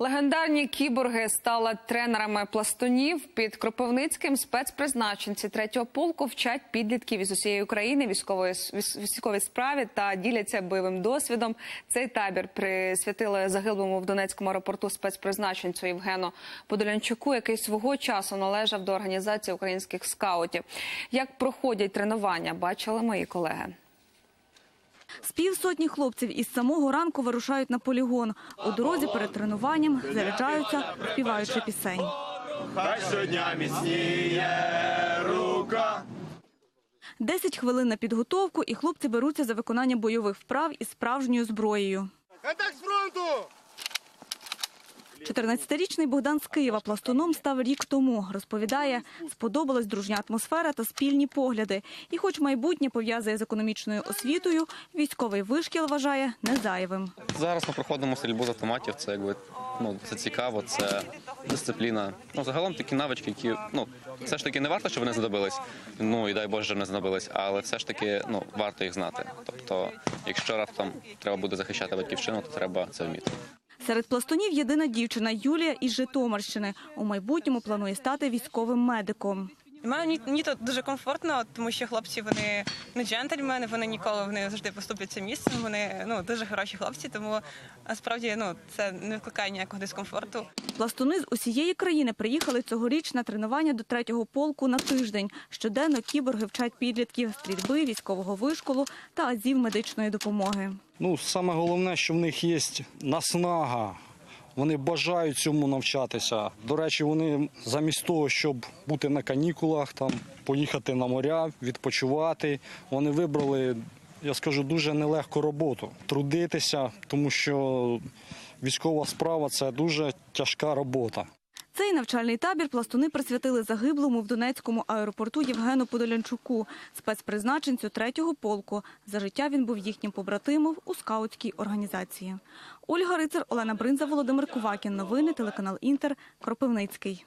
Легендарні кіборги стали тренерами пластунів під Кропивницьким. Спецпризначенці третього полку вчать підлітків із усієї України військової військовій справі та діляться бойовим досвідом. Цей табір присвятили загиблому в Донецькому аеропорту спецпризначенцю Євгену Подолянчуку, який свого часу належав до організації українських скаутів. Як проходять тренування, бачили мої колеги. З півсотні хлопців із самого ранку вирушають на полігон. У дорозі перед тренуванням заряджаються, співаючи пісень. Хай щодня міцніє рука. Десять хвилин на підготовку, і хлопці беруться за виконання бойових вправ із справжньою зброєю. Атак з фронту! 14-річний Богдан з Києва пластуном став рік тому. Розповідає, сподобалась дружня атмосфера та спільні погляди. І хоч майбутнє пов'язує з економічною освітою, військовий вишкіл вважає незайвим. Зараз ми проходимо стрільбу з автоматів. Це якби ну це цікаво, це дисципліна. Ну загалом такі навички, які ну все ж таки не варто, щоб вони знадобились. Ну і дай Боже, не знадобились, але все ж таки ну варто їх знати. Тобто, якщо раптом треба буде захищати батьківщину, то треба це вміти. Серед пластунів єдина дівчина Юлія із Житомирщини. У майбутньому планує стати військовим медиком. Мені, мені тут дуже комфортно, тому що хлопці вони ну, джентльмени, вони ніколи вони завжди поступляться місцем. Вони ну дуже хороші хлопці, тому насправді ну це не викликає ніякого дискомфорту. Пластуни з усієї країни приїхали цьогоріч на тренування до третього полку на тиждень. Щоденно кіборги вчать підлітків стрільби, військового вишколу та азів медичної допомоги. Ну, саме головне, що в них є наснага. Вони бажають цьому навчатися. До речі, вони замість того, щоб бути на канікулах, там поїхати на моря, відпочивати, вони вибрали, я скажу, дуже нелегку роботу трудитися, тому що військова справа це дуже тяжка робота. Цей навчальний табір пластуни присвятили загиблому в Донецькому аеропорту Євгену Подолянчуку, спецпризначенцю третього полку. За життя він був їхнім побратимом у скаутській організації. Ольга Рицар, Олена Бринза, Володимир Кувакін. Новини телеканал Інтер. Кропивницький.